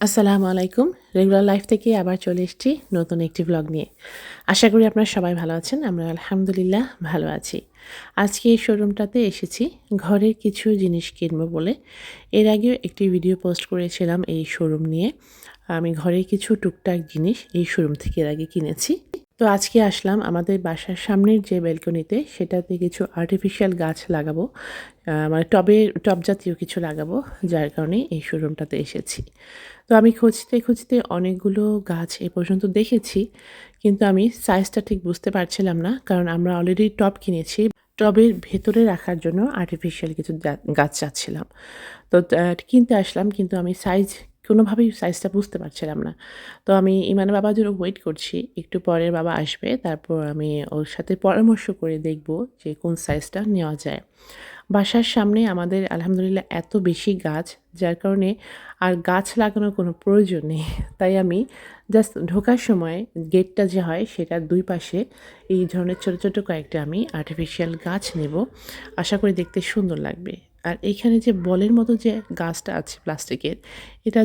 আসসালামু আলাইকুম। Regular life থেকে আবার চলে এসেছি নতুন একটি ব্লগ নিয়ে। আশা করি আপনারা সবাই ভালো আছেন, আমরা আলহামদুলিল্লাহ ভালো আছি। আজকে এই শোরুমটাতে এসেছি ঘরের কিছু জিনিস কিনবো বলে। এর আগেও একটি ভিডিও পোস্ট করেছিলাম এই শোরুম নিয়ে। আমি ঘরের কিছু টুকটাক জিনিস এই শোরুম থেকে এর আগে কিনেছি। তো আজকে আসলাম আমাদের বাসার সামনের যে ব্যালকনিতে, সেটাতে কিছু আর্টিফিশিয়াল গাছ লাগাবো মানে টবে, টব জাতীয় কিছু লাগাবো, যার কারণে এই শোরুমটাতে এসেছি। তো আমি খুঁজতে খুঁজতে অনেকগুলো গাছ এ পর্যন্ত দেখেছি, কিন্তু আমি সাইজটা ঠিক বুঝতে পারছিলাম না, কারণ আমরা অলরেডি টব কিনেছি। টবের ভেতরে রাখার জন্য আর্টিফিশিয়াল কিছু গাছ চাচ্ছিলাম। তো কিনতে আসলাম, কিন্তু আমি সাইজ কোনোভাবেই সাইজটা বুঝতে পারছিলাম না। তো আমি ইমানের বাবার জন্য ওয়েট করছি, একটু পরের বাবা আসবে, তারপর আমি ওর সাথে পরামর্শ করে দেখব যে কোন সাইজটা নেওয়া যায়। বাসার সামনে আমাদের আলহামদুলিল্লাহ এত বেশি গাছ, যার কারণে আর গাছ লাগানোর কোনো প্রয়োজন নেই। তাই আমি জাস্ট ঢোকার সময় গেটটা যে হয়, সেটার দুই পাশে এই ধরনের ছোটো ছোটো কয়েকটা আমি আর্টিফিশিয়াল গাছ নেব। আশা করি দেখতে সুন্দর লাগবে। আর এইখানে যে বলের মতো যে গাছটা আছে প্লাস্টিকের, এটা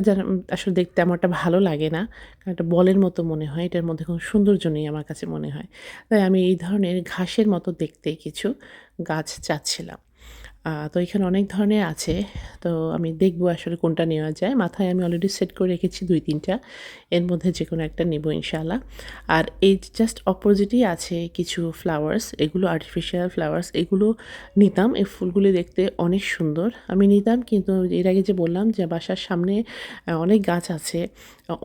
আসলে দেখতে আমারটা ভালো লাগে না। কারণ একটা বলের মতো মনে হয়, এটার মধ্যে কোনো সৌন্দর্য নেই আমার কাছে মনে হয়। তাই আমি এই ধরনের ঘাসের মতো দেখতে কিছু গাছ চাচ্ছিলাম। তো এখানে অনেক ধরনের আছে। তো আমি দেখব আসলে কোনটা নেওয়া যায়। মাথায় আমি অলরেডি সেট করে রেখেছি দুই, তিনটা। এর মধ্যে যে কোনো একটা নেব ইনশাল্লাহ আর এই জাস্ট অপোজিটই আছে কিছু ফ্লাওয়ার্স এগুলো আর্টিফিশিয়াল ফ্লাওয়ার্স এগুলো নিতাম। এই ফুলগুলি দেখতে অনেক সুন্দর। আমি নিতাম কিন্তু এর আগে যে বললাম যে বাসার সামনে অনেক গাছ আছে।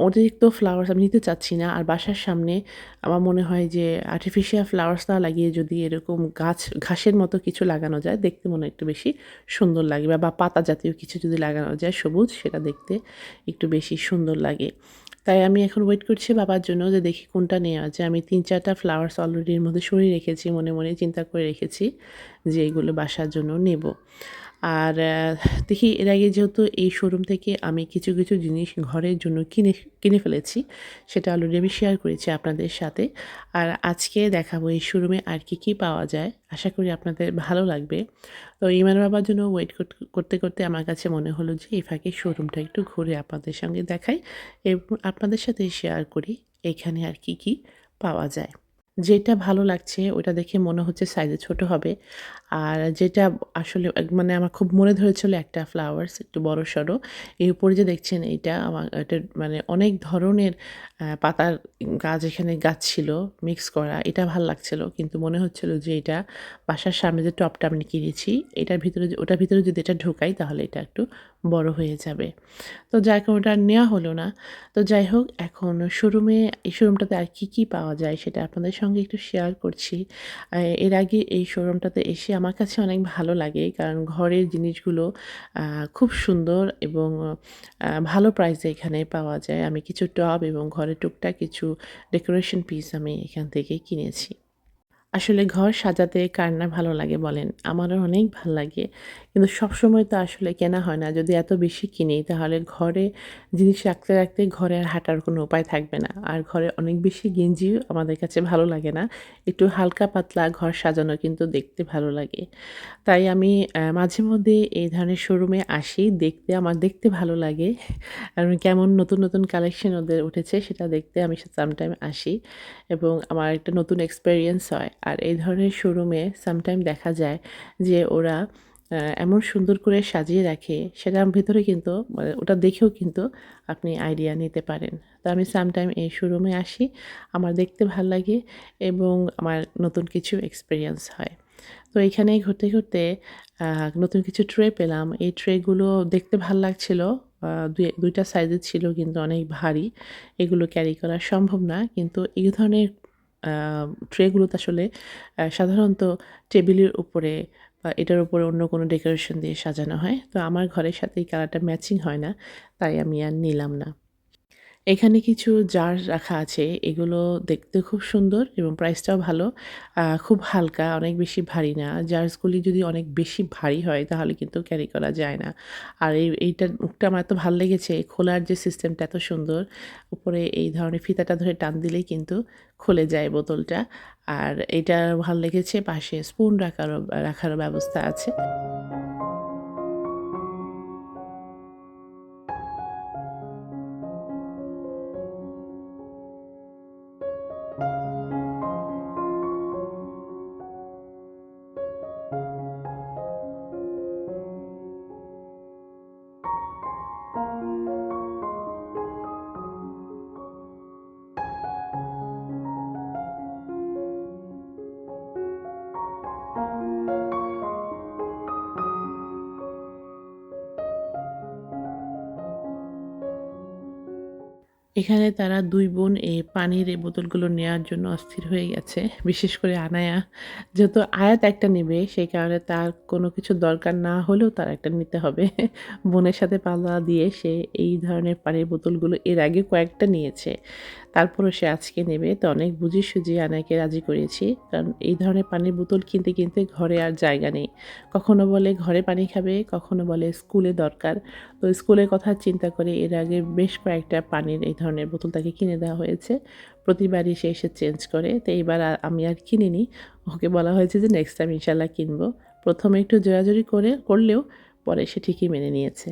অতিরিক্ত ফ্লাওয়ার্স আমি নিতে চাচ্ছি না। আর বাসার সামনে আমার মনে হয় যে আর্টিফিশিয়াল ফ্লাওয়ার্স না লাগিয়ে যদি এরকম গাছ, ঘাসের মতো কিছু লাগানো যায়, দেখতে মনে একটু বেশি সুন্দর লাগে বা- পাতা জাতীয় কিছু যদি লাগানো যায় সবুজ, সেটা দেখতে একটু বেশি সুন্দর লাগে। তাই আমি এখন ওয়েট করছি বাবার জন্য যে দেখি কোনটা নেওয়া যায়। আমি তিন চারটা ফ্লাওয়ার্স অলরেডির মধ্যে সরিয়ে রেখেছি, মনে মনে চিন্তা করে রেখেছি যে এগুলো বাসার জন্য নেব। আর দেখি এর আগে যেহেতু এই শোরুম থেকে আমি কিছু কিছু জিনিস ঘরের জন্য কিনে কিনে ফেলেছি, সেটা অলরেডি আমি শেয়ার করেছি আপনাদের সাথে। আর আজকে দেখাবো এই শোরুমে আর কি কি পাওয়া যায়। আশা করি আপনাদের ভালো লাগবে। তো ইমান বাবার জন্য ওয়েট করতে করতে আমার কাছে মনে হলো যে, এই ফাঁকে শোরুমটা একটু ঘুরে আপনাদের সঙ্গে দেখাই এবং আপনাদের সাথে শেয়ার করি এখানে আর কি কি পাওয়া যায়। যেটা ভালো লাগছে, ওটা দেখে মনে হচ্ছে সাইজে ছোট হবে। আর যেটা আসলে মানে আমার খুব মনে ধরেছিল একটা ফ্লাওয়ার্স একটু বড় সড়ো। এই উপরে যে দেখছেন এইটা, আমার এটা মানে অনেক ধরনের পাতার গাছ এখানে গাছ ছিল মিক্স করা। এটা ভালো লাগছিল, কিন্তু মনে হচ্ছিল যে এটা বাসার সামনে যে টপটা আমি কিনেছি, এটার ভিতরে ওটার ভিতরে যদি এটা ঢোকাই, তাহলে এটা একটু বড় হয়ে যাবে। তো যাই হোক, ওটা নেওয়া হলো না। তো যাই হোক, এখন শোরুমে এই শোরুমটাতে আর কি কি পাওয়া যায়, সেটা আপনাদের সঙ্গে একটু শেয়ার করছি। এর আগে এই শোরুমটাতে এসে আমার কাছে অনেক ভালো লাগে। কারণ ঘরের জিনিসগুলো খুব সুন্দর এবং ভালো প্রাইসে এখানে পাওয়া যায়। আমি কিছু টব এবং ঘরে টুকটাক কিছু ডেকোরেশন পিস আমি এখান থেকে কিনেছি। আসলে ঘর সাজাতে কার না ভালো লাগে বলেন? আমারও অনেক ভালো লাগে। কিন্তু সবসময় তো আসলে কেনা হয় না। যদি এত বেশি কিনি, তাহলে ঘরে জিনিস রাখতে রাখতে ঘরে আর হাঁটার কোনো উপায় থাকবে না। আর ঘরে অনেক বেশি গেঞ্জিও আমাদের কাছে ভালো লাগে না। একটু হালকা পাতলা ঘর সাজানো কিন্তু দেখতে ভালো লাগে। তাই আমি মাঝে মধ্যে এই ধরনের শোরুমে আসি। দেখতে আমার দেখতে ভালো লাগে। আর কেমন নতুন নতুন কালেকশন ওদের উঠেছে, সেটা দেখতে আমি সামটাইম আসি। এবং আমার একটা নতুন এক্সপেরিয়েন্স হয়। আর এই ধরনের শোরুমে সামটাইম দেখা যায় যে ওরা এমন সুন্দর করে সাজিয়ে রাখে সেটার ভিতরে কিন্তু মানে ওটা দেখেও কিন্তু আপনি আইডিয়া নিতে পারেন। তো আমি সামটাইম এই শোরুমে আসি, আমার দেখতে ভালো লাগে এবং আমার নতুন কিছু এক্সপিরিয়েন্স হয়। তো এখানে ঘুরতে ঘুরতে নতুন কিছু ট্রে পেলাম। এই ট্রেগুলো দেখতে ভালো লাগছিল দুই, দুইটা সাইজের ছিল কিন্তু অনেক ভারী। এগুলো ক্যারি করা সম্ভব না, কিন্তু এই ধরনের ট্রেগুলোতে আসলে সাধারণত টেবিলের উপরে বা এটার উপরে অন্য কোনো ডেকোরেশন দিয়ে সাজানো হয়। তো আমার ঘরের সাথে এই কালারটা ম্যাচিং হয় না, তাই আমি আর নিলাম না। এখানে কিছু জার রাখা আছে, এগুলো দেখতে খুব সুন্দর এবং প্রাইসটাও ভালো। খুব হালকা, অনেক বেশি ভারী না। জার্সগুলি যদি অনেক বেশি ভারী হয়, তাহলে কিন্তু ক্যারি করা যায় না। আর এই, এইটার মুখটা আমার এত ভালো লেগেছে, খোলার যে সিস্টেমটা এত সুন্দর, উপরে এই ধরনের ফিতাটা ধরে টান দিলেই কিন্তু খুলে যায় বোতলটা। আর এটা ভালো লেগেছে, পাশে স্পুন রাখারও রাখারও ব্যবস্থা আছে। এখানে তারা দুই বোন এ পানির এই বোতলগুলো নেওয়ার জন্য অস্থির হয়ে গেছে, বিশেষ করে আনায়া। যেহেতু আয়াত একটা নেবে, সেই কারণে তার কোনো কিছু দরকার না হলেও তার একটা নিতে হবে। বোনের সাথে পাল্লা দিয়ে সে এই ধরনের পানির বোতলগুলো এর আগে কয়েকটা নিয়েছে। তারপরও সে আজকে নেবে। তো অনেক বুঝি সুঝি আনাকে রাজি করিয়েছি কারণ এই ধরনের পানির বোতল কিনতে কিনতে ঘরে আর জায়গা নেই। কখনো বলে ঘরে পানি খাবে, কখনো বলে স্কুলে দরকার। তো স্কুলের কথা চিন্তা করে এর আগে বেশ কয়েকটা পানির এই ধরনের বোতল তাকে কিনে দেওয়া হয়েছে। প্রতিবারই সে এসে চেঞ্জ করে। তো এইবার আমি আর কিনিনি। ওকে বলা হয়েছে যে নেক্সট টাইম ইনশাল্লাহ কিনবো। প্রথমে একটু জোরাজোরি করে, করলেও পরে সে ঠিকই মেনে নিয়েছে।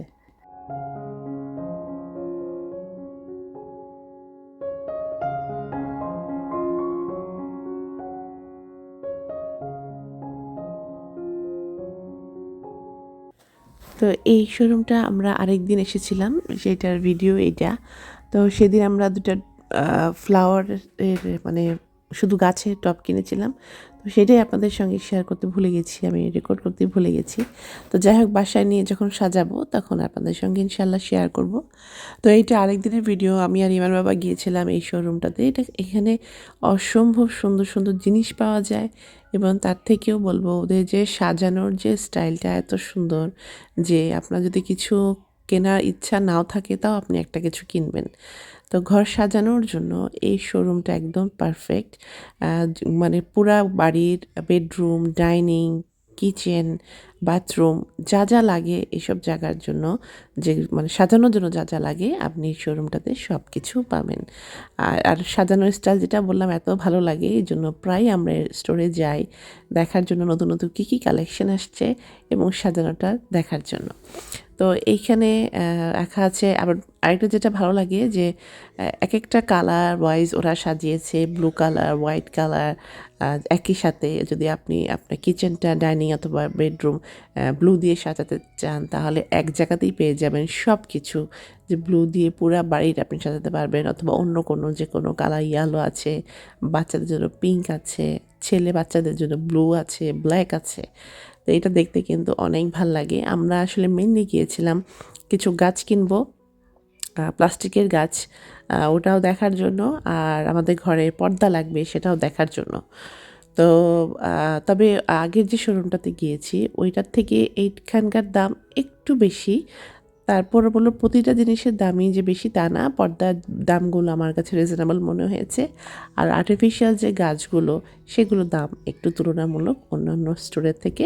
তো এই শোরুমটা আমরা আরেক দিন এসেছিলাম, সেটার ভিডিও এইটা তো সেদিন আমরা দুটা ফ্লাওয়ারের মানে শুধু গাছের টপ কিনেছিলাম। তো সেটাই আপনাদের সঙ্গে শেয়ার করতে ভুলে গেছি, আমি রেকর্ড করতে ভুলে গেছি। তো যাই হোক, বাসায় নিয়ে যখন সাজাবো, তখন আপনাদের সঙ্গে ইনশাল্লাহ শেয়ার করব। তো এইটা আরেক দিনের ভিডিও আমি আর ইমান বাবা গিয়েছিলাম এই শোরুমটাতে এটা এখানে অসম্ভব সুন্দর সুন্দর জিনিস পাওয়া যায়। এবং তার থেকেও বলব ওদের যে সাজানোর যে স্টাইলটা এত সুন্দর যে আপনার যদি কিছু কেনার ইচ্ছা নাও থাকে তাও আপনি একটা কিছু কিনবেন। তো ঘর সাজানোর জন্য এই শোরুমটা একদম পারফেক্ট মানে পুরা বাড়ির বেডরুম ডাইনিং কিচেন বাথরুম যা যা লাগে এসব জায়গার জন্য, যে মানে সাজানোর জন্য যা যা লাগে আপনি শোরুমটাতে সব কিছু পাবেন। আর আর সাজানোর স্টাইল যেটা বললাম, এত ভালো লাগে, এই জন্য প্রায় আমরা স্টোরে যাই, দেখার জন্য নতুন নতুন কী কী কালেকশন আসছে এবং সাজানোটা দেখার জন্য। তো এইখানে রাখা আছে। আবার আরেকটা যেটা ভালো লাগে যে এক একটা কালার ওয়াইজ ওরা সাজিয়েছে ব্লু কালার হোয়াইট কালার একই সাথে যদি আপনি আপনার কিচেনটা ডাইনিং অথবা বেডরুম ব্লু দিয়ে সাজাতে চান, তাহলে এক জায়গাতেই পেয়ে যাবেন সব কিছু যে ব্লু দিয়ে পুরো বাড়ির আপনি সাজাতে পারবেন, অথবা অন্য কোনো যে কোনো কালার ইয়ালো আছে, বাচ্চাদের জন্য পিঙ্ক আছে, ছেলে বাচ্চাদের জন্য ব্লু আছে ব্ল্যাক আছে। তো এটা দেখতে কিন্তু অনেক ভালো লাগে। আমরা আসলে মেনলি গিয়েছিলাম কিছু গাছ কিনব প্লাস্টিকের গাছ ওটাও দেখার জন্য আর আমাদের ঘরে পর্দা লাগবে সেটাও দেখার জন্য। তো তবে আগের যে শোরুমটাতে গিয়েছি, ওইটার থেকে এইখানকার দাম একটু বেশি তারপর বলল, প্রতিটা জিনিসের দামই যে বেশি তা না, পর্দার দামগুলো আমার কাছে রিজনেবল মনে হয়েছে। আর আর্টিফিশিয়াল যে গাছগুলো সেগুলোর দাম একটু তুলনামূলক অন্যান্য স্টোরের থেকে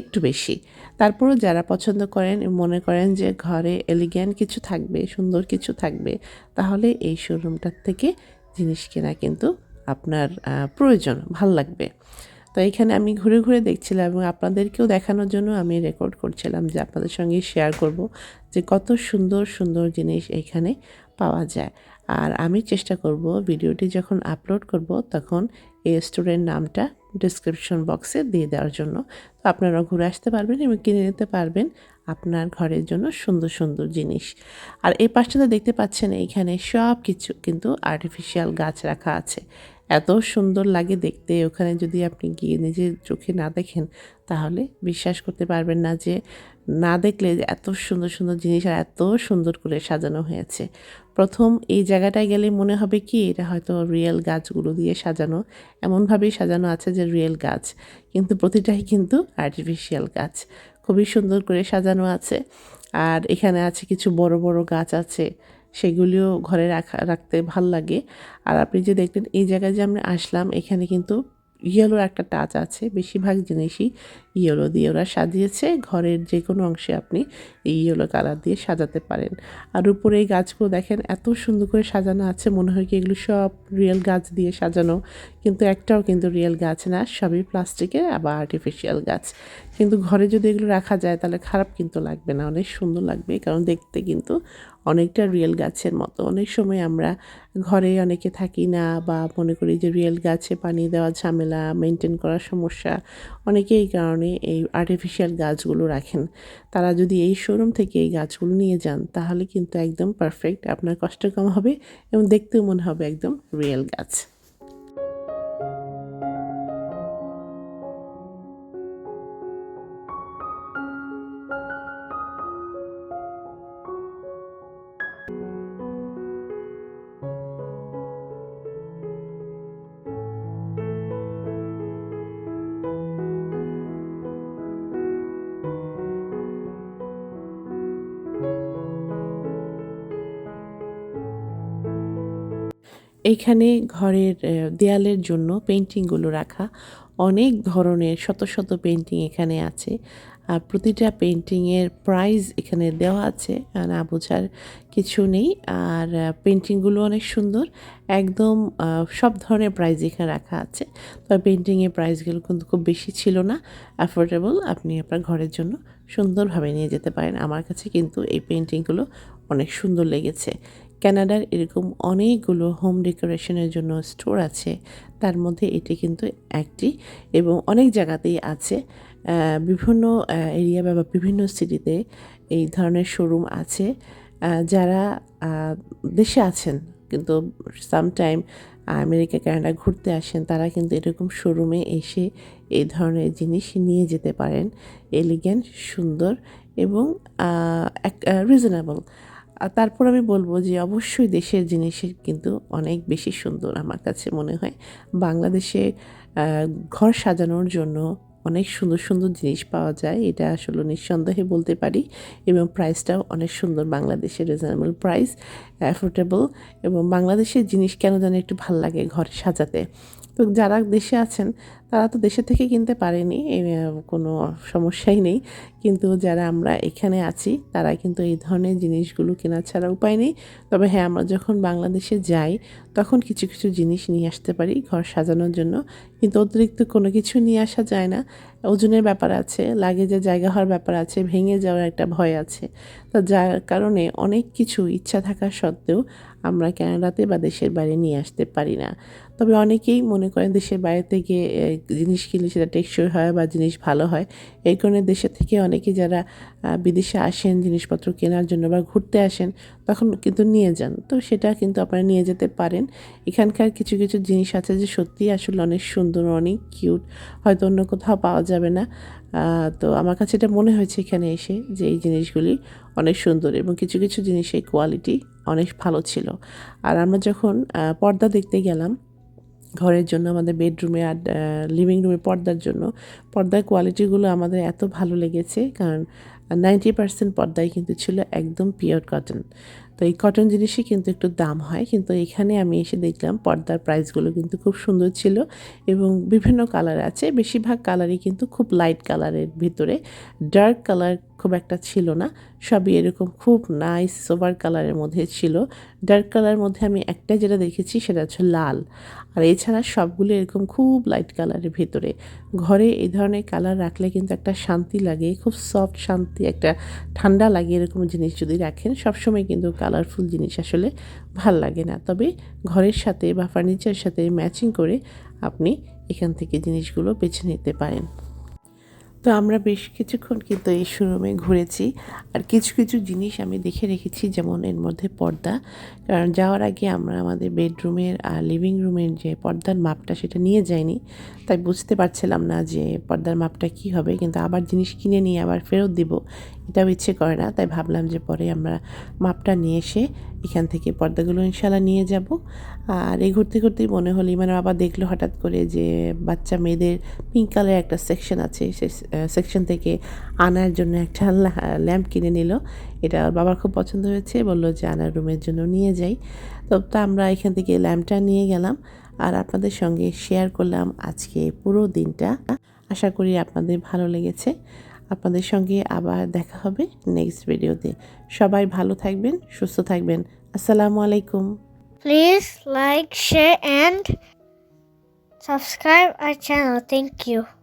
একটু বেশি। তারপরও যারা পছন্দ করেন, মনে করেন যে ঘরে এলিগ্যান্ট কিছু থাকবে, সুন্দর কিছু থাকবে, তাহলে এই শোরুমটার থেকে জিনিস কেনা কিন্তু আপনার প্রয়োজন, ভালো লাগবে। তো এখানে আমি ঘুরে ঘুরে দেখছিলাম এবং আপনাদেরকেও দেখানোর জন্য আমি রেকর্ড করছিলাম যে আপনাদের সঙ্গে শেয়ার করব যে কত সুন্দর সুন্দর জিনিস এখানে পাওয়া যায়। আর আমি চেষ্টা করব ভিডিওটি যখন আপলোড করব তখন এই স্টোরের নামটা ডিসক্রিপশন বক্সে দিয়ে দেওয়ার জন্য। তো আপনারা ঘুরে আসতে পারবেন এবং কিনে নিতে পারবেন আপনার ঘরের জন্য সুন্দর সুন্দর জিনিস। আর এই পাশটাতে দেখতে পাচ্ছেন এইখানে সব কিছু কিন্তু আর্টিফিশিয়াল গাছ রাখা আছে। এত সুন্দর লাগে দেখতে। ওখানে যদি আপনি গিয়ে নিজের চোখে না দেখেন, তাহলে বিশ্বাস করতে পারবেন না যে, না দেখলে এত সুন্দর সুন্দর জিনিস আর এত সুন্দর করে সাজানো হয়েছে। প্রথম এই জায়গাটায় গেলে মনে হবে কি, এটা হয়তো রিয়েল গাছগুলো দিয়ে সাজানো। এমনভাবেই সাজানো আছে যে রিয়েল গাছ, কিন্তু প্রতিটাই কিন্তু আর্টিফিশিয়াল গাছ। খুবই সুন্দর করে সাজানো আছে। আর এখানে আছে কিছু বড় বড় গাছ আছে। সেগুলিও ঘরে রাখা, রাখতে ভালো লাগে। আর আপনি যে দেখলেন এই জায়গায় যে আমরা আসলাম, এখানে কিন্তু ইয়েলোর একটা টাচ আছে, বেশিরভাগ জিনিসই ইয়েলো দিয়ে ওরা সাজিয়েছে। ঘরের যে কোনো অংশে আপনি এই ইয়েলো কালার দিয়ে সাজাতে পারেন। আর উপরে এই গাছগুলো দেখেন, এত সুন্দর করে সাজানো আছে, মনে হয় কি এগুলো সব রিয়েল গাছ দিয়ে সাজানো। কিন্তু একটাও কিন্তু রিয়েল গাছ না, সবই প্লাস্টিকের আবার আর্টিফিশিয়াল গাছ। কিন্তু ঘরে যদি এগুলো রাখা যায়, তাহলে খারাপ কিন্তু লাগবে না, অনেক সুন্দর লাগবে। কারণ দেখতে কিন্তু অনেকটা রিয়েল গাছের মতো। অনেক সময় আমরা ঘরে অনেকে থাকি না বা মনে করি যে রিয়েল গাছে পানি দেওয়া ঝামেলা মেনটেন করার সমস্যা অনেকে এই কারণে এই আর্টিফিশিয়াল গাছগুলো রাখেন। তারা যদি এই শোরুম থেকে এই গাছগুলো নিয়ে যান, তাহলে কিন্তু একদম পারফেক্ট আপনার কষ্ট কম হবে এবং দেখতেও মনে হবে একদম রিয়েল গাছ। এইখানে ঘরের দেয়ালের জন্য পেন্টিংগুলো রাখা। অনেক ধরনের, শত শত পেন্টিং এখানে আছে। আর প্রতিটা পেন্টিংয়ের প্রাইস এখানে দেওয়া আছে না বোঝার কিছু নেই। আর পেন্টিংগুলো অনেক সুন্দর। একদম সব ধরনের প্রাইস এখানে রাখা আছে। তবে পেন্টিংয়ের প্রাইসগুলো কিন্তু খুব বেশি ছিল না। অ্যাফোর্ডেবল আপনি আপনার ঘরের জন্য সুন্দরভাবে নিয়ে যেতে পারেন। আমার কাছে কিন্তু এই পেন্টিংগুলো অনেক সুন্দর লেগেছে। ক্যানাডার এরকম অনেকগুলো হোম ডেকোরেশনের জন্য স্টোর আছে। তার মধ্যে এটি কিন্তু একটি এবং অনেক জায়গাতেই আছে। বিভিন্ন এরিয়া বা বিভিন্ন সিটিতে এই ধরনের শোরুম আছে। যারা দেশে আছেন কিন্তু সামটাইম আমেরিকা, কানাডা ঘুরতে আসেন, তারা কিন্তু এরকম শোরুমে এসে এই ধরনের জিনিস নিয়ে যেতে পারেন। এলিগেন্ট সুন্দর এবং এক রিজনেবল আর তারপর আমি বলব যে অবশ্যই দেশের জিনিসের কিন্তু অনেক বেশি সুন্দর আমার কাছে মনে হয়। বাংলাদেশে ঘর সাজানোর জন্য অনেক সুন্দর সুন্দর জিনিস পাওয়া যায়, এটা আসলে নিঃসন্দেহে বলতে পারি। এবং প্রাইসটাও অনেক সুন্দর বাংলাদেশের রিজনেবল প্রাইস অ্যাফোর্ডেবল এবং বাংলাদেশের জিনিস কেন জানি একটু ভালো লাগে ঘর সাজাতে। তো যারা দেশে আছেন, তারা তো দেশে থেকে কিনতে পারেনি কোনো সমস্যাই নেই। কিন্তু যারা আমরা এখানে আছি, তারা কিন্তু এই ধরনের জিনিসগুলো কেনা ছাড়া উপায় নেই। তবে হ্যাঁ আমরা যখন বাংলাদেশে যাই, তখন কিছু কিছু জিনিস নিয়ে আসতে পারি ঘর সাজানোর জন্য। কিন্তু অতিরিক্ত কোনো কিছু নিয়ে আসা যায় না। ওজনের ব্যাপার আছে লাগেজের জায়গা হওয়ার ব্যাপার আছে, ভেঙে যাওয়ার একটা ভয় আছে। তো যার কারণে অনেক কিছু ইচ্ছা থাকা সত্ত্বেও আমরা ক্যানাডাতে বা দেশের বাইরে নিয়ে আসতে পারি না। তবে অনেকেই মনে করেন দেশের বাইরে থেকে জিনিস কিনলে সেটা টেকসই হয় বা জিনিস ভালো হয়। এই কারণে দেশে থেকে অনেকে যারা বিদেশে আসেন, জিনিসপত্র কেনার জন্য বা ঘুরতে আসেন, তখন কিন্তু নিয়ে যান। তো সেটা কিন্তু আপনারা নিয়ে যেতে পারেন। এখানকার কিছু কিছু জিনিস আছে যে সত্যি আসলে অনেক সুন্দর, অনেক কিউট। হয়তো অন্য কোথাও পাওয়া যাবে না। তো আমার কাছে এটা মনে হয়েছে এখানে এসে যে এই জিনিসগুলি অনেক সুন্দর এবং কিছু কিছু জিনিসের কোয়ালিটি অনেক ভালো ছিল। আর আমরা যখন পর্দা দেখতে গেলাম ঘরের জন্য, আমাদের বেডরুমে আর লিভিং রুমে পর্দার জন্য। পর্দার কোয়ালিটিগুলো আমাদের এত ভালো লেগেছে, কারণ নাইনটি পার্সেন্ট পর্দায় কিন্তু ছিল একদম পিওর কটন তো এই কটন জিনিসই কিন্তু একটু দাম হয়। কিন্তু এখানে আমি এসে দেখলাম পর্দার প্রাইসগুলো কিন্তু খুব সুন্দর ছিল এবং বিভিন্ন কালার আছে। বেশিরভাগ কালারই কিন্তু খুব লাইট কালারের ভিতরে। ডার্ক কালার খুব একটা ছিল না। সবই এরকম খুব নাইস সোভার কালারের মধ্যে ছিল। ডার্ক কালারের মধ্যে আমি একটা যেটা দেখেছি সেটা হচ্ছে লাল। আর এছাড়া সবগুলো এরকম খুব লাইট কালারের ভেতরে। ঘরে এই ধরনের কালার রাখলে কিন্তু একটা শান্তি লাগে। খুব সফট শান্তি, একটা ঠান্ডা লাগে এরকম জিনিস যদি রাখেন, সবসময় কিন্তু কালারফুল জিনিস আসলে ভালো লাগে না। তবে ঘরের সাথে বা ফার্নিচারের সাথে ম্যাচিং করে আপনি এখান থেকে জিনিসগুলো বেছে নিতে পারেন। তো আমরা বেশ কিছুক্ষণ কিন্তু এই শোরুমে ঘুরেছি। আর কিছু কিছু জিনিস আমি দেখে রেখেছি যেমন এর মধ্যে পর্দা। কারণ যাওয়ার আগে আমরা আমাদের বেডরুমের আর লিভিং রুমের যে পর্দার মাপটা সেটা নিয়ে যাইনি। তাই বুঝতে পারছিলাম না যে পর্দার মাপটা কি হবে। কিন্তু আবার জিনিস কিনে নিয়ে আবার ফেরত দিব। এটাও ইচ্ছে করে না, তাই ভাবলাম যে পরে আমরা মাপটা নিয়ে এসে এখান থেকে পর্দাগুলো ইনশাল্লাহ নিয়ে যাব। আর এই ঘুরতে ঘুরতেই মনে হলো, ইমানের বাবা দেখল হঠাৎ করে যে বাচ্চা মেয়েদের পিঙ্ক কালারের একটা সেকশন আছে সেই সেকশন থেকে আনার জন্য একটা ল্যাম্প কিনে নিল। এটা বাবার খুব পছন্দ হয়েছে, বলল যে আনার রুমের জন্য নিয়ে যাই। তো তো আমরা এখান থেকে ল্যাম্পটা নিয়ে গেলাম আর আপনাদের সঙ্গে শেয়ার করলাম আজকে পুরো দিনটা। আশা করি আপনাদের ভালো লেগেছে। আপনাদের সঙ্গে আবার দেখা হবে নেক্সট ভিডিওতে সবাই ভালো থাকবেন, সুস্থ থাকবেন। আসসালামু আলাইকুম। Please like share and subscribe R channel thank you.